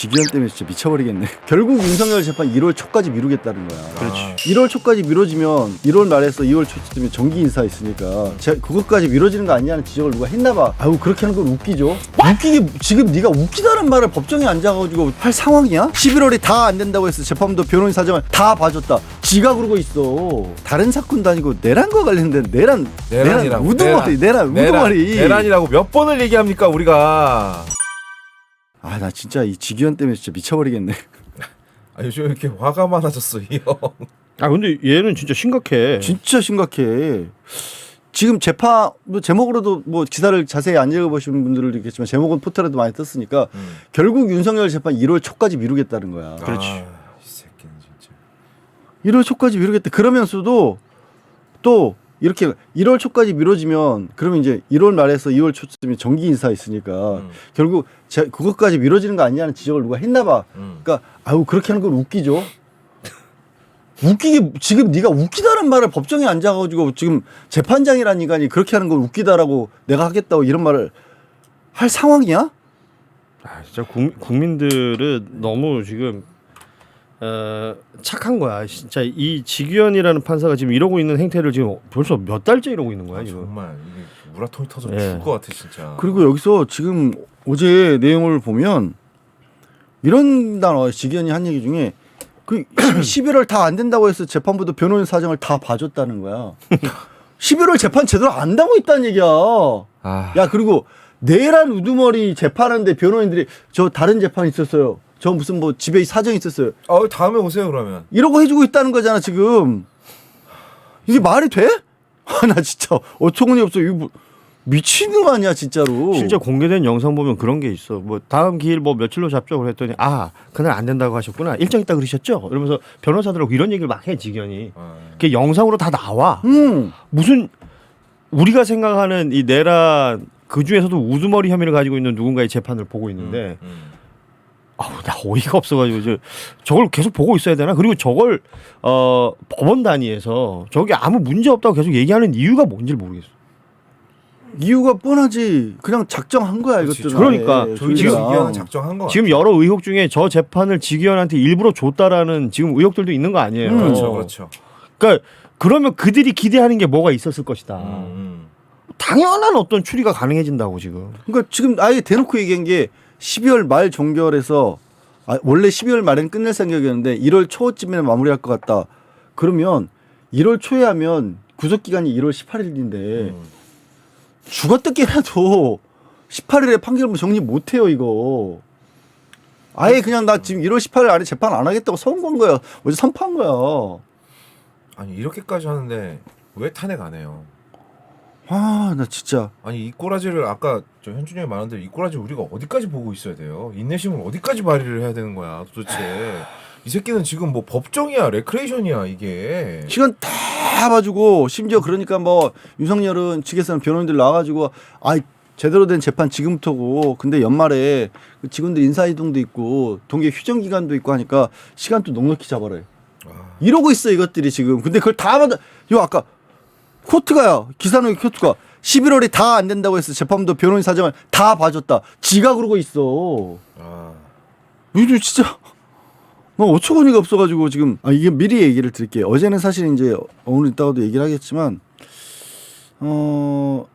지기현 때문에 진짜 미쳐버리겠네. 결국 윤석열 재판 1월 초까지 미루겠다는 거야. 그렇지. 1월 초까지 미뤄지면 1월 말에서 2월 초쯤에 정기 인사 있으니까 제 그것까지 미뤄지는 거 아니냐는 지적을 누가 했나봐. 아유 그렇게 하는 건 웃기죠. 웃기게 지금 네가 웃기다는 말을 법정에 앉아가지고 할 상황이야? 11월에 다 안 된다고 해서 재판부도 변호인 사정을 다 봐줬다. 지가 그러고 있어. 다른 사건도 아니고 내란과 관련된 내란 내란 내란이라고. 우두머리 내란 우두머리. 내란이라고 몇 번을 얘기합니까 우리가? 아 나 진짜 이 지기현 때문에 진짜 미쳐버리겠네. 아 요즘 왜 이렇게 화가 많아졌어 이 형. 아 근데 얘는 진짜 심각해. 진짜 심각해. 지금 재판 뭐 제목으로도 뭐 기사를 자세히 안 읽어보시는 분들도 있겠지만 제목은 포털에도 많이 떴으니까 음. 결국 윤석열 재판 1월 초까지 미루겠다는 거야. 그렇지. 아, 이 새끼는 진짜. 1월 초까지 미루겠다. 그러면서도 또 이렇게 1월 초까지 미뤄지면 그러면 이제 1월 말에서 2월 초쯤에 정기 인사 있으니까 음. 결국 제 그것까지 미뤄지는 거 아니냐는 지적을 누가 했나 봐. 음. 그러니까 아유 그렇게 하는 건 웃기죠. 웃기게 지금 네가 웃기다는 말을 법정에 앉아가지고 지금 재판장이라는 인간이 그렇게 하는 건 웃기다라고 내가 하겠다고 이런 말을 할 상황이야? 아, 진짜 국, 국민들은 너무 지금 어, 착한 거야. 진짜 이 지규현이라는 판사가 지금 이러고 있는 행태를 지금 벌써 몇 달째 이러고 있는 거야 아, 지금. 정말 이게 무라통이 터져 예. 죽을 것 같아 진짜. 그리고 여기서 지금 어제 내용을 보면 이런 단어 지기현이 한 얘기 중에 그 11월 다 안 된다고 해서 재판부도 변호인 사정을 다 봐줬다는 거야. 11월 재판 제대로 안 하고 있다는 얘기야. 아, 야 그리고 내란 우두머리 재판하는데 변호인들이 저 다른 재판 있었어요. 저 무슨 뭐 집에 사정 있었어요. 어, 다음에 오세요 그러면. 이러고 해주고 있다는 거잖아 지금. 이게 말이 돼? 아, 나 진짜 어처구니 없어. 이거 뭐 미치는 거 아니야 진짜로. 실제 공개된 영상 보면 그런 게 있어. 뭐 다음 기일 뭐 며칠로 잡죠 그랬더니 아 그날 안 된다고 하셨구나. 일정 있다 그러셨죠? 이러면서 변호사들하고 이런 얘기를 막 해 지견이. 아, 그게 영상으로 다 나와. 음. 무슨 우리가 생각하는 이 내란 그 중에서도 우두머리 혐의를 가지고 있는 누군가의 재판을 보고 있는데 음. 아우 나 어이가 없어가지고 저, 저걸 계속 보고 있어야 되나 그리고 저걸 어 법원 단위에서 저게 아무 문제 없다고 계속 얘기하는 이유가 뭔지 를 모르겠어. 이유가 뻔하지. 그냥 작정한 거야 그렇지. 이것들은. 그러니까 조기 조이가. 지기현은 작정한 거. 지금 여러 의혹 중에 저 재판을 지기현한테 일부러 줬다라는 지금 의혹들도 있는 거 아니에요. 음. 그렇죠, 그렇죠. 그러니까 그러면 그들이 기대하는 게 뭐가 있었을 것이다. 음, 음. 당연한 어떤 추리가 가능해진다고 지금. 그러니까 지금 아예 대놓고 얘기한 게 12월 말 종결에서 아, 원래 12월 말엔 끝낼 생각이었는데 1월 초쯤에 마무리할 것 같다. 그러면 1월 초에 하면 구속 기간이 1월 18일인데 음. 죽었다 깨라도 18일에 판결문 정리 못 해요, 이거. 아예 그냥 나 지금 1월 18일 안에 재판 안 하겠다고 선고한 거야. 어제 선포한 거야. 아니 이렇게까지 하는데 왜 탄핵 안 해요? 아, 나 진짜. 아니 이 꼬라지를 아까 저 현준이 형이 말한 대로 이 꼬라지 우리가 어디까지 보고 있어야 돼요? 인내심을 어디까지 발휘를 해야 되는 거야 도대체? 이 새끼는 지금 뭐 법정이야, 레크레이션이야 이게. 시간 다 봐주고 심지어 그러니까 뭐 윤석열은 측에서는 변호인들 나와가지고 아 제대로 된 재판 지금부터고 근데 연말에 그 직원들 인사이동도 있고 동계 휴정 기간도 있고 하니까 시간 또 넉넉히 잡아라 아, 이러고 있어 이것들이 지금 근데 그걸 다 받아 요 아까 코트가요. 기사는 코트가 11월에 다 안 된다고 해서 재판부도 변호인 사정을 다 봐줬다. 지가 그러고 있어. 아, 이거 진짜 뭐 어처구니가 없어가지고 지금. 아 이게 미리 얘기를 드릴게요. 어제는 사실 이제 오늘 이따가도 얘기를 하겠지만 어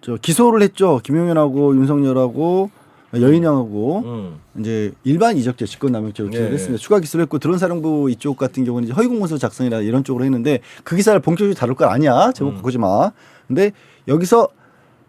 저 기소를 했죠. 김용현하고 윤석열하고 여인영하고 음, 이제 일반 이적죄 직권남용죄로 기소를 네. 했습니다. 추가 기소를 했고 드론사령부 이쪽 같은 경우는 이제 허위공문서 작성이나 이런 쪽으로 했는데 그 기사를 본격적으로 다룰 거 아니야. 제목 음. 바꾸지 마. 근데 여기서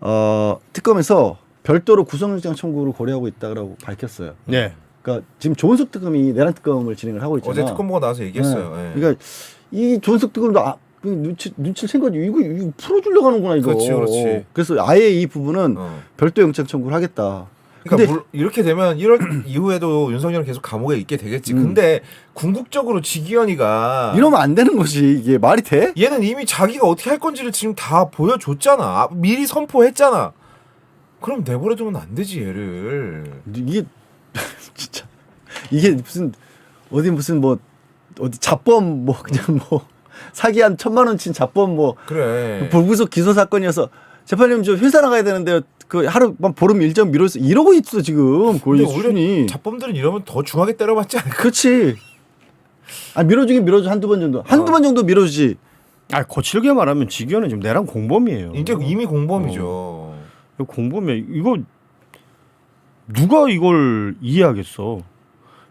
어 특검에서 별도로 구속영장 청구를 고려하고 있다고 밝혔어요. 네. 그러니까 지금 조은석 특검이 내란 특검을 진행을 하고 있잖아. 어제 특검보가 나와서 얘기했어요. 네. 예. 그러니까 이 조은석 특검도 아, 그 눈치 눈치를 챈 거지. 이거 이거 풀어주려고 하는구나 이거. 그렇지, 그렇지. 그래서 아예 이 부분은 어. 별도 영장 청구를 하겠다. 그러니까 물- 이렇게 되면 1월 이후에도 윤석열은 계속 감옥에 있게 되겠지. 음. 근데 궁극적으로 지기현이가 이러면 안 되는 거지. 이게 말이 돼? 얘는 이미 자기가 어떻게 할 건지를 지금 다 보여줬잖아. 아, 미리 선포했잖아. 그럼 내버려두면 안 되지 얘를. 이게 진짜 이게 무슨 어디 무슨 뭐 어디 자범 뭐 그냥 뭐 사기 한 천만 원친 자범 뭐 그래. 불구속 기소 사건이어서 재판님 저 회사 나가야 되는데 그 하루만 보름 일정 미뤘어 이러고 있어 지금 거의 오히려 수준이. 자범들은 이러면 더 중하게 때려봤지 않을까? 그렇지. 아 밀어주긴 밀어줘 한두 번 정도. 한두 번 정도 밀어주지. 아 거칠게 말하면 직위원은 지금 내랑 공범이에요. 이제 이미 공범이죠. 이거 공범이야. 이거 누가 이걸 이해하겠어?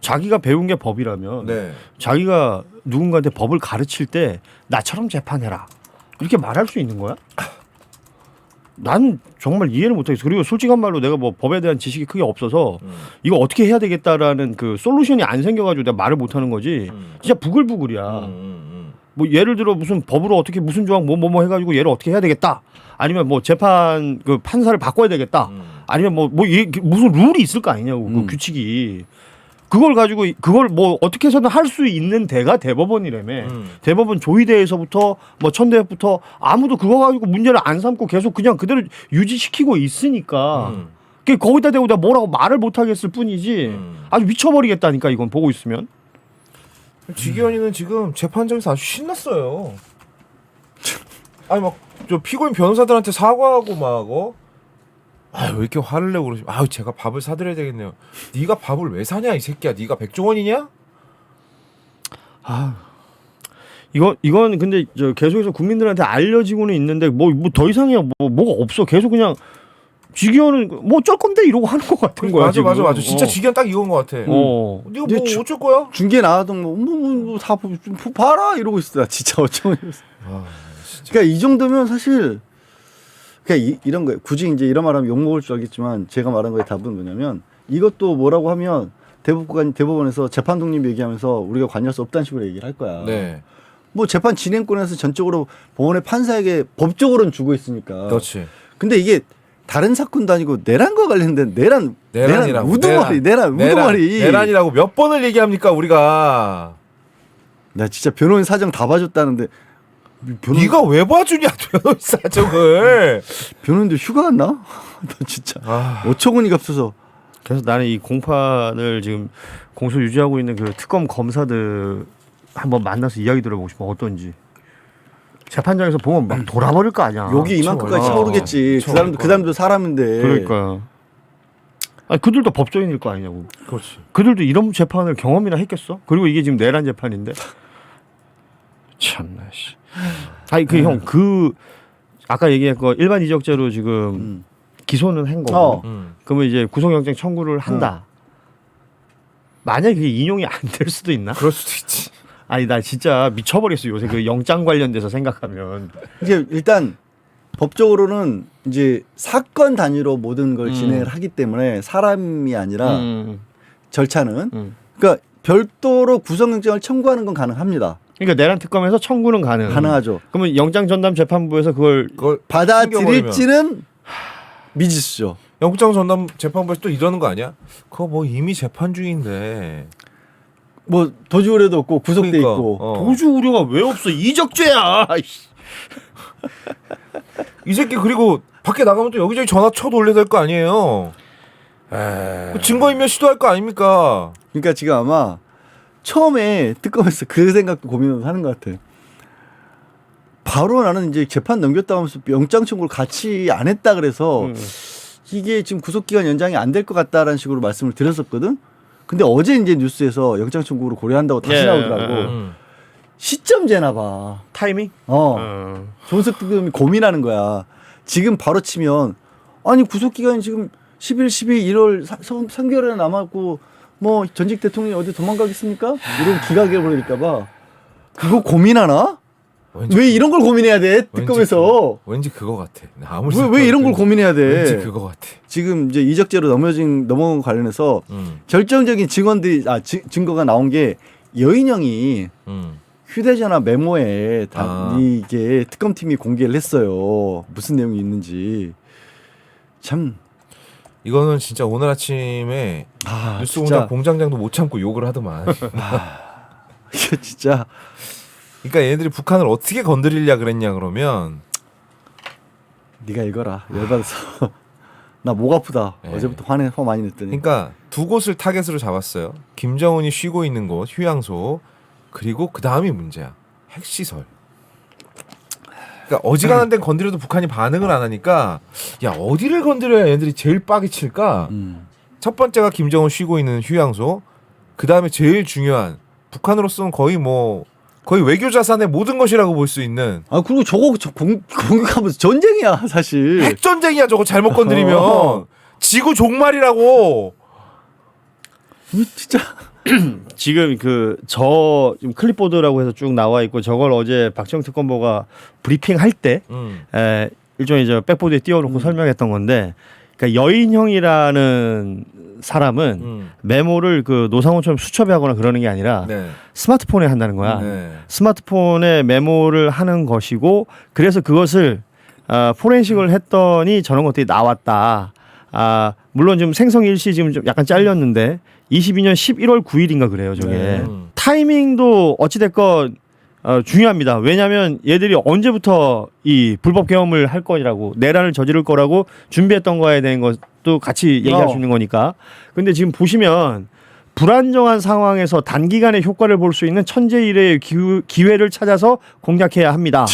자기가 배운 게 법이라면 네. 자기가 누군가한테 법을 가르칠 때 나처럼 재판해라 이렇게 말할 수 있는 거야? 나는 정말 이해를 못하겠어. 그리고 솔직한 말로 내가 뭐 법에 대한 지식이 크게 없어서 음. 이거 어떻게 해야 되겠다라는 그 솔루션이 안 생겨가지고 내가 말을 못하는 거지. 음. 진짜 부글부글이야. 음, 음, 뭐 예를 들어 무슨 법으로 어떻게 무슨 조항 뭐 뭐 뭐 해가지고 얘를 어떻게 해야 되겠다. 아니면 뭐 재판 그 판사를 바꿔야 되겠다. 음. 아니면 뭐, 뭐, 이- 무슨 룰이 있을 거 아니냐고, 그 음. 규칙이. 그걸 가지고, 이- 그걸 뭐, 어떻게 해서든 할 수 있는 데가 대법원이라며. 음. 대법원 조의대에서부터, 뭐, 천대부터 아무도 그거 가지고 문제를 안 삼고 계속 그냥 그대로 유지시키고 있으니까. 음. 그 거기다 대고 내가 뭐라고 말을 못 하겠을 뿐이지. 음. 아주 미쳐버리겠다니까, 이건 보고 있으면. 지기현이는 지금 재판장에서 아주 신났어요. 아니 막 저 피고인 변호사들한테 사과하고 막 어? 아왜 이렇게 화를 내고 그러지? 아유 제가 밥을 사드려야 되겠네요. 네가 밥을 왜 사냐 이 새끼야? 네가 백종원이냐? 아. 이거 이건 근데 저 계속해서 국민들한테 알려지고는 있는데 뭐 뭐 더 이상이야 뭐 뭐가 없어 계속 그냥 직위원은 뭐 어쩔 건데 이러고 하는 것 같은 거야 맞아 지금. 맞아 맞아. 진짜 어. 지기현 딱 이건 것 같아. 어. 네가 근데 뭐 주- 어쩔 거야? 중계 나와도 뭐뭐다 봐라 이러고 있어. 나 진짜 어쩌고. 아, 진짜. 그러니까 이 정도면 사실 그러니까 이, 이런 거예요. 굳이 이제 이런 말하면 욕 먹을 줄 알겠지만 제가 말한 거의 답은 뭐냐면 이것도 뭐라고 하면 대법관 대법원에서 재판 독립 얘기하면서 우리가 관여할 수 없다는 식으로 얘기를 할 거야. 네. 뭐 재판 진행권에서 전적으로 법원의 판사에게 법적으로는 주고 있으니까. 그렇지. 근데 이게 다른 사건도 아니고 내란과 관련된 내란 내란이라고. 우두머리 내란 우두머리 내란이라고 몇 번을 얘기합니까 우리가? 나 진짜 변호인 사정 다 봐줬다는데 변호, 네가 왜 봐주냐 변호인 사정을? 변호인들 휴가 갔나? 너 진짜 아, 어처구니가 없어서 그래서 나는 이 공판을 지금 공소 유지하고 있는 그 특검 검사들 한번 만나서 이야기 들어보고 싶어 어떤지. 재판장에서 보면 막 돌아버릴 거 아니야. 욕이 이만큼까지 아, 차오르겠지. 그. 사람도 그 사람도 사람인데. 그러니까. 아니 그들도 법조인일 거 아니냐고. 그렇지. 그들도 이런 재판을 경험이나 했겠어? 그리고 이게 지금 내란 재판인데. 참나 씨. 아니 그 형 그 아까 얘기한 거 일반 이적죄로 지금 음. 기소는 한 거고. 어. 음. 그러면 이제 구속영장 청구를 한다. 만약에 그게 인용이 안 될 수도 있나? 그럴 수도 있지. 아니 나 진짜 미쳐버렸어 요새 그 영장 관련돼서 생각하면. 이게 일단 법적으로는 이제 사건 단위로 모든 걸 음. 진행을 하기 때문에 사람이 아니라 음, 절차는 음. 그러니까 별도로 구속영장을 청구하는 건 가능합니다. 그러니까 내란 특검에서 청구는 가능. 가능하죠. 그러면 영장 전담 재판부에서 그걸 그걸 받아들일지는 미지수죠. 영장 전담 재판부에서 또 이러는 거 아니야? 그거 뭐 이미 재판 중인데. 뭐 도주 의뢰도 없고 구속돼 그러니까, 있고. 어. 도주 우려가 왜 없어 이적죄야. 이 새끼 그리고 밖에 나가면 또 여기저기 전화 쳐도 올려야 될 거 아니에요. 에이. 그 증거인멸 시도할 거 아닙니까? 그러니까 지금 아마 처음에 특검에서 그 생각도 고민을 하는 것 같아. 바로 나는 이제 재판 넘겼다 하면서 영장 청구를 같이 안 했다 그래서 음. 이게 지금 구속기간 연장이 안 될 것 같다라는 식으로 말씀을 드렸었거든. 근데 어제 이제 뉴스에서 영장 청구를 고려한다고 다시 예, 나오더라고. 예, 예. 음. 시점제나 봐. 타이밍? 어. 어. 존속 특검이 고민하는 거야. 지금 바로 치면 아니 구속기간이 지금 10일, 12일, 1월 3개월이나 남았고 뭐 전직 대통령이 어디 도망가겠습니까? 이런 기각을 버릴까 봐. 그거 고민하나? 왠지 왜 이런 걸 고민해야 돼? 특검에서. 왠지 그거 같아. 나 아무리 왜, 왜 이런 걸 고민해야 왠지 돼? 그거 같아. 지금 이제 이적죄로 넘어진 넘어간 거 관련해서 음. 결정적인 증언들이 아 지- 증거가 나온 게 여인형이 음. 휴대전화 메모에 다 아. 이게 특검팀이 공개를 했어요. 무슨 내용이 있는지. 참, 이거는 진짜 오늘 아침에 아, 뉴스 진짜, 공장 공장장도 못 참고 욕을 하더만. 이게 진짜, 그러니까 얘네들이 북한을 어떻게 건드리려 그랬냐 그러면 네가 읽어라. 열받아서. 나 목 아프다. 네. 어제부터 화내, 화 많이 냈더니. 그러니까 두 곳을 타겟으로 잡았어요. 김정은이 쉬고 있는 곳 휴양소 그리고 그 다음이 문제야. 핵시설. 그러니까 어지간한 데는 건드려도 북한이 반응을 안 하니까 야 어디를 건드려야 얘들이 제일 빡이 칠까? 음. 첫 번째가 김정은 쉬고 있는 휴양소. 그 다음에 제일 중요한 북한으로서는 거의 뭐 거의 외교 자산의 모든 것이라고 볼 수 있는 아 그리고 저거 저 공, 공격하면서 전쟁이야 사실. 핵 전쟁이야 저거 잘못 건드리면 어. 지구 종말이라고. 이 진짜. 지금 그 저 클립보드라고 해서 쭉 나와 있고 저걸 어제 박정 특검보가 브리핑 할 때 음. 에, 일종의 저 백보드에 띄워놓고 설명했던 건데, 그러니까 여인형이라는 사람은 음. 메모를 그 노상원처럼 수첩에 하거나 그러는 게 아니라 네. 스마트폰에 한다는 거야. 네. 스마트폰에 메모를 하는 것이고 그래서 그것을 아, 포렌식을 했더니 저런 것들이 나왔다. 아 물론 지금 생성 일시 지금 좀 약간 잘렸는데 22년 11월 9일인가 그래요 저게 네. 음. 타이밍도 어찌됐건 어, 중요합니다. 왜냐하면 얘들이 언제부터 이 불법 계엄을 할 거라고 내란을 저지를 거라고 준비했던 거에 대한 것도 같이 얘기할 어. 수 있는 거니까. 근데 지금 보시면 불안정한 상황에서 단기간에 효과를 볼 수 있는 천재일의 기회, 기회를 찾아서 공략해야 합니다.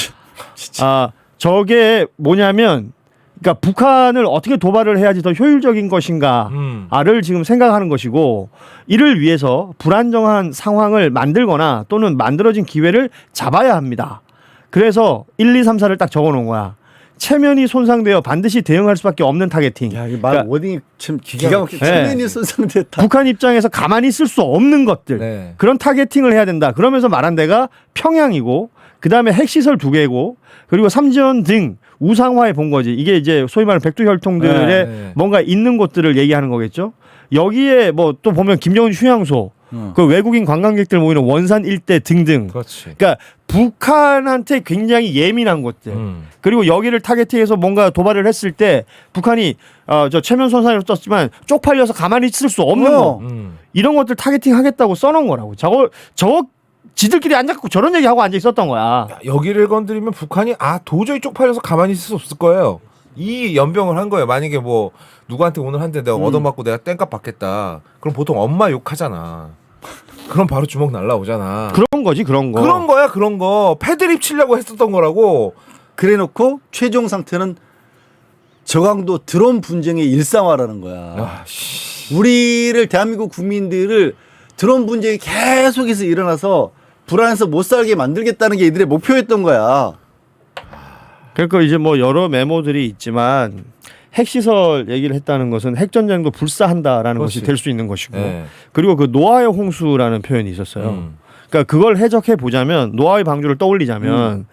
아 저게 뭐냐면 그러니까 북한을 어떻게 도발을 해야지 더 효율적인 것인가. 음. 지금 생각하는 것이고 이를 위해서 불안정한 상황을 만들거나 또는 만들어진 기회를 잡아야 합니다. 그래서 1, 2, 3, 4를 딱 적어 놓은 거야. 체면이 손상되어 반드시 대응할 수밖에 없는 타겟팅. 야, 이말 그러니까 워딩이 참 기가 막히게 네. 체면이 손상됐다. 북한 입장에서 가만히 있을 수 없는 것들. 네. 그런 타겟팅을 해야 된다. 그러면서 말한 데가 평양이고 그다음에 핵시설 두 개고 그리고 삼지연 등 우상화해 본 거지. 이게 이제 소위 말하는 백두혈통들의 네, 네. 뭔가 있는 곳들을 얘기하는 거겠죠. 여기에 뭐 또 보면 김정은 휴양소, 어. 그 외국인 관광객들 모이는 원산 일대 등등. 그렇지. 그러니까 북한한테 굉장히 예민한 곳들. 음. 그리고 여기를 타겟팅해서 뭔가 도발을 했을 때 북한이 어, 저 체면 손상을 떴지만 쪽팔려서 가만히 있을 수 없는 어. 거. 음. 이런 것들 타겟팅 하겠다고 써놓은 거라고. 저거 저거 지들끼리 앉아갖고 저런 얘기하고 앉아 있었던 거야. 야, 여기를 건드리면 북한이 아 도저히 쪽팔려서 가만히 있을 수 없을 거예요. 이 연병을 한 거예요. 만약에 뭐 누구한테 오늘 한테 내가 얻어맞고 내가 땡값 받겠다. 그럼 보통 엄마 욕하잖아. 그럼 바로 주먹 날라오잖아. 그런 거지 그런 거. 그런 거야 그런 거 패드립 치려고 했었던 거라고. 그래놓고 최종 상태는 저강도 드론 분쟁의 일상화라는 거야. 아, 씨. 우리를 대한민국 국민들을 드론 분쟁이 계속해서 일어나서 불안해서 못 살게 만들겠다는 게 이들의 목표였던 거야. 그러니까 이제 뭐 여러 메모들이 있지만 핵시설 얘기를 했다는 것은 핵전쟁도 불사한다라는 것이 그렇지. 될수 있는 것이고 네. 그리고 그 노아의 홍수라는 표현이 있었어요. 음. 그러니까 그걸 해석해 보자면 노아의 방주를 떠올리자면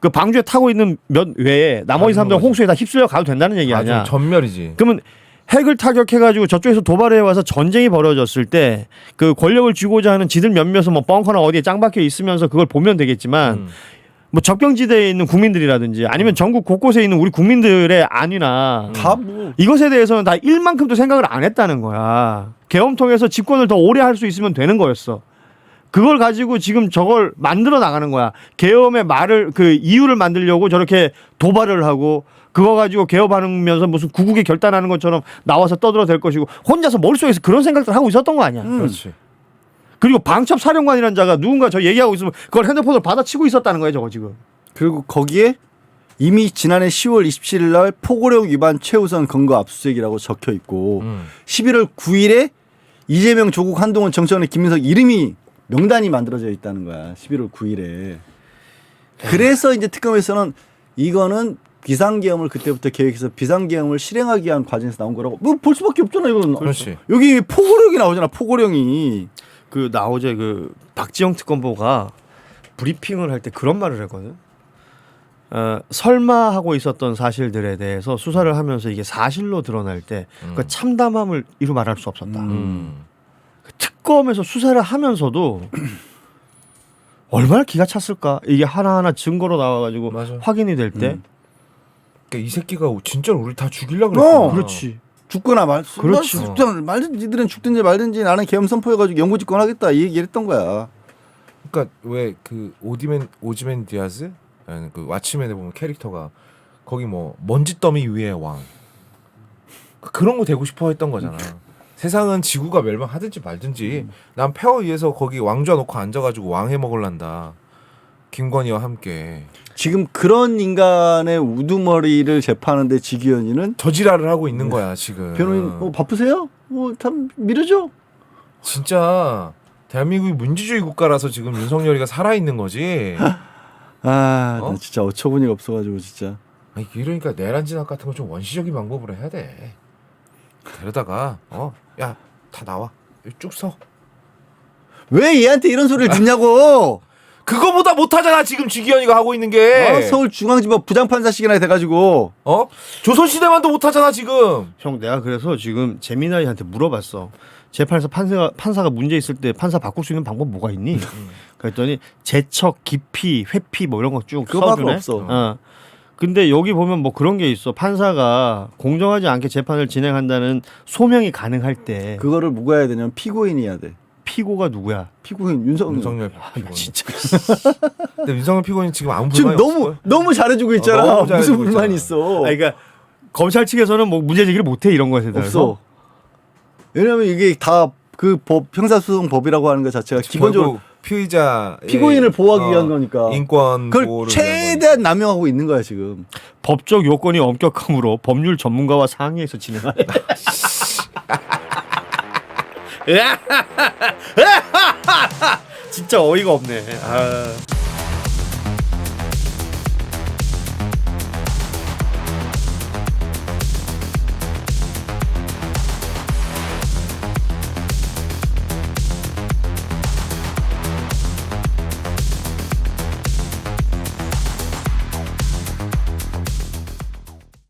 그 방주에 타고 있는 몇 외에 나머지 사람들. 홍수에 다 휩쓸려 가도 된다는 얘기 아니야. 전멸이지. 그러면 핵을 타격해가지고 저쪽에서 도발해 와서 전쟁이 벌어졌을 때 그 권력을 쥐고자 하는 지들 몇몇은 뭐 벙커나 어디에 짱 박혀 있으면서 그걸 보면 되겠지만 음. 뭐 접경지대에 있는 국민들이라든지 아니면 전국 곳곳에 있는 우리 국민들의 안위나 다 뭐. 이것에 대해서는 다 일만큼도 생각을 안 했다는 거야. 계엄 통해서 집권을 더 오래 할 수 있으면 되는 거였어. 그걸 가지고 지금 저걸 만들어 나가는 거야. 계엄의 말을 그 이유를 만들려고 저렇게 도발을 하고 그거 가지고 개업하면서 무슨 구국에 결단하는 것처럼 나와서 떠들어 댈 것이고 혼자서 머릿속에서 그런 생각들 하고 있었던 거 아니야. 음. 그렇지. 그리고 방첩 사령관이라는 자가 누군가 저 얘기하고 있으면 그걸 핸드폰으로 받아치고 있었다는 거예요, 저거 지금. 그리고 거기에 이미 지난해 10월 27일 날 포고령 위반 최우선 근거 압수수색이라고 적혀 있고 음. 11월 9일에 이재명 조국 한동훈 정청래 김민석 이름이 명단이 만들어져 있다는 거야. 11월 9일에. 그래서 이제 특검에서는 이거는 비상계엄을 그때부터 계획해서 비상계엄을 실행하기 위한 과정에서 나온 거라고 뭐 볼 수밖에 없잖아 이거는. 그렇지. 여기 포고령이 나오잖아 포고령이. 그 나 어제 그 박지영 특검보가 브리핑을 할 때 그런 말을 했거든. 어, 설마 하고 있었던 사실들에 대해서 수사를 하면서 이게 사실로 드러날 때 그 참담함을 이루 말할 수 없었다. 음. 음. 특검에서 수사를 하면서도 얼마나 기가 찼을까? 이게 하나하나 증거로 나와가지고 맞아. 확인이 될 때. 음. 그러니까 이 새끼가 진짜로 우리 다 죽이려고 어, 그랬구나. 그렇지. 죽거나 말, 그렇지. 말, 죽든 말든지 니들은 죽든지 말든지 나는 계엄 선포해가지고 영구 집권하겠다 이 얘기를 했던 거야. 그러니까 왜 그 오디맨 오지맨 디아즈 그 왓츠맨에 보면 캐릭터가 거기 뭐 먼지 더미 위의 왕 그- 그런 거 되고 싶어 했던 거잖아. 세상은 지구가 멸망하든지 말든지 난 폐허 위에서 거기 왕좌 놓고 앉아가지고 왕해 먹을란다. 김건희와 함께 지금 그런 인간의 우두머리를 재판하는데 지기현이는 저지랄을 하고 있는 거야 지금. 변호인 뭐 바쁘세요? 뭐다 밀어줘. 진짜 대한민국이 민주주의 국가라서 지금 윤석열이가 살아 있는 거지. 아, 어? 나 진짜 어처구니가 없어가지고 진짜. 아니, 그러니까 내란 진압 같은 거 좀 원시적인 방법으로 해야 돼. 그러다가 어 야 다 나와 쭉 서. 왜 얘한테 이런 소리를 듣냐고. 그거보다 못하잖아 지금 지기현이가 하고 있는 게. 어, 서울중앙지법 부장판사식이나 돼가지고. 어? 조선시대만도 못하잖아 지금. 형 내가 그래서 지금 재민아이한테 물어봤어. 재판에서 판사가 판사가 문제 있을 때 판사 바꿀 수 있는 방법 뭐가 있니? 그랬더니 제척, 기피, 회피 뭐 이런 거쭉 그거밖에 써주네. 없어. 어. 근데 여기 보면 뭐 그런 게 있어. 판사가 공정하지 않게 재판을 진행한다는 소명이 가능할 때 그거를 뭐가 해야 되냐면 피고인이 해야 돼. 피고가 누구야? 피고인 윤석열. 윤석열 아, 피고인. 진짜. 근데 윤석열 피고인 지금 아무 지금 불만이 너무 없을 너무 잘해주고 있잖아. 어, 너무 무슨 잘해주고 불만이 있잖아. 있어? 아, 그러니까 검찰 측에서는 뭐 문제 제기를 못해 이런 것에 대해서. 없어. 왜냐면 이게 다 그 법 형사소송법이라고 하는 것 자체가 기본적으로 피의자 피고인을 보호하기 위한 거니까. 인권 그걸 보호를 위한 최대한 남용하고 있는 거야 지금. 법적 요건이 엄격함으로 법률 전문가와 상의해서 진행하래. 진짜 어이가 없네. 아.